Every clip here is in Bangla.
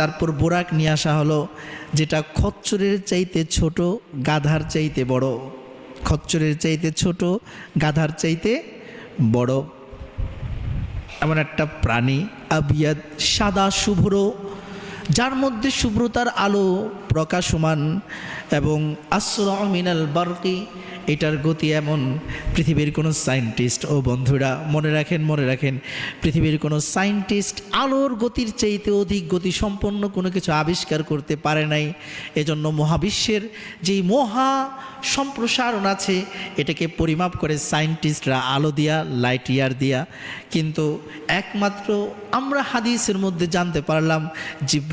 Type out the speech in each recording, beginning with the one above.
তারপর বোরাক নিয়ে আসা হলো, যেটা খচ্চরের চাইতে ছোট, গাধার চাইতে বড়। খচ্চরের চাইতে ছোট, গাধার চাইতে বড়। এমন একটা প্রাণী আবিয়াদ সাদা, শুভ্র যার মধ্যে শুভ্রতার আলো প্রকাশমান এবং আশ্র মিনাল বারকি, এটার গতি এমন। পৃথিবীর কোনো সায়েন্টিস্ট, ও বন্ধুরা, মনে রাখেন মনে রাখেন, পৃথিবীর কোনো সায়েন্টিস্ট আলোর গতির চাইতে অধিক গতি সম্পন্ন কোনো কিছু আবিষ্কার করতে পারে নাই। এজন্য মহাবিশ্বের যেই মহা সম্প্রসারণ আছে, এটাকে পরিমাপ করে সায়েন্টিস্টরা আলো দিয়া, লাইট ইয়ার দিয়া। কিন্তু একমাত্র আমরা হাদিসের মধ্যে জানতে পারলাম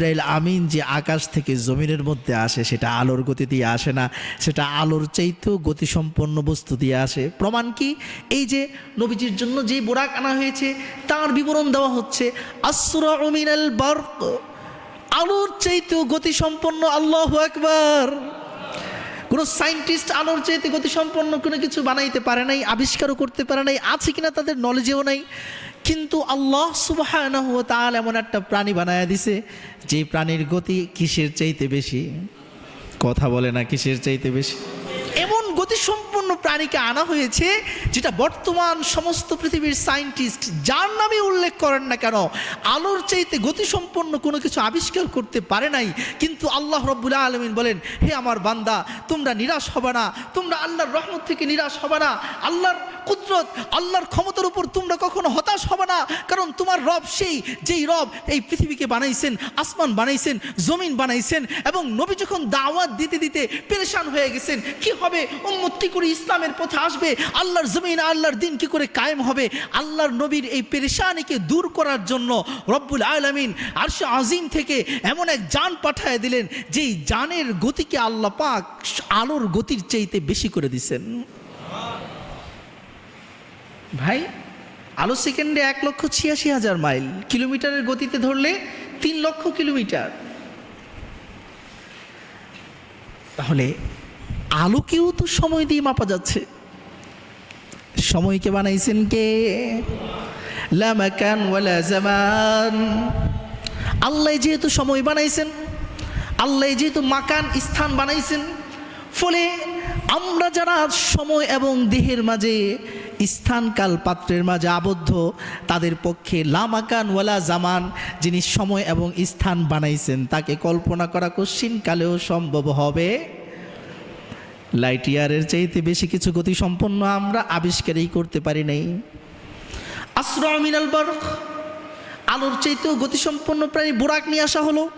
জিব্রাইল আমিন যে আকাশ থেকে জমিনের মধ্যে আসে, সেটা আলোর গতি দিয়ে আসে না, সেটা আলোর চাইতেও গতিসম্পন্ন বস্তু দিয়ে আসে। প্রমাণ কি? এই যে নবীজির জন্য যে বোরাক আনা হয়েছে, তার বিবরণ দেওয়া হচ্ছে আসরা অমিনাল বারক আলোর চাইতেও গতিসম্পন্ন, আল্লাহ একবার কোনো সায়েন্টিস্ট আলোর চাইতে গতিসম্পন্ন কোনো কিছু বানাইতে পারে নাই, আবিষ্কারও করতে পারে নাই, আছে কিনা তাদের নলেজেও নাই। কিন্তু আল্লাহ সুবাহ এমন একটা প্রাণী বানায়া দিছে, যে প্রাণীর গতি কিসের চাইতে বেশি? কথা বলে না কিসের চাইতে বেশি? গতিসম্পন্ন প্রাণীকে আনা হয়েছে, যেটা বর্তমান সমস্ত পৃথিবীর সায়েন্টিস্ট যার নামে উল্লেখ করেন না কেন, আলোর চাইতে গতিসম্পন্ন কোনো কিছু আবিষ্কার করতে পারে নাই। কিন্তু আল্লাহ রব্বুল্লাহ আলমিন বলেন, হে আমার বান্দা, তোমরা নিরাশ হবে না, তোমরা আল্লাহর রহমত থেকে নিরাশ হবে না। আল্লাহর কুদরত, আল্লাহর ক্ষমতার উপর তোমরা কখনো হতাশ হবে না। কারণ তোমার রব সেই, যেই রব এই পৃথিবীকে বানাইছেন, আসমান বানাইছেন, জমিন বানাইছেন, এবং নবী যখন দাওয়াত দিতে দিতে পেরেশান হয়ে গেছেন, কি হবে? উম্মত কি করে ইসলামের পথে আসবে? আল্লাহর জমিন, আল্লাহর দিন কি করে কায়েম হবে? আল্লাহর নবীর এই পেরেশানিকে দূর করার জন্য রব্বুল আলমিন আরশে আজিম থেকে এমন এক যান পাঠায় দিলেন, যেই যানের গতিকে আল্লাহ পাক আলোর গতির চাইতে বেশি করে দিছেন। ভাই, আলো সেকেন্ডে এক লক্ষ ছিয়াশি হাজার মাইল। কিলোমিটারের গতিতে ধরলে তিন লক্ষ কিলোমিটার। তাহলে আলোকেও তো সময় দিয়ে মাপা যাচ্ছে। সময়কে বানাইছেন কে? আল্লাহ যেহেতু সময় বানাইছেন, আল্লাহ যেহেতু মাকান স্থান বানাইছেন, ফলে আমরা যারা সময় এবং দেহের মাঝে স্থানকাল পাত্রের মাঝে আবদ্ধ, তাদের পক্ষে লামাকান ওয়ালা জামান, যিনি সময় এবং স্থান বানাইছেন, তাকে কল্পনা করা কশ্চিন কালেও সম্ভব হবে। লাইট ইয়ারের চাইতে বেশি কিছু গতি সম্পন্ন আমরা আবিষ্কারই করতে পারি নাই। আশ্রমিনাল বরক আলোর চাইতেও গতিসম্পন্ন প্রায় বোরাক নিয়ে আসা হলো।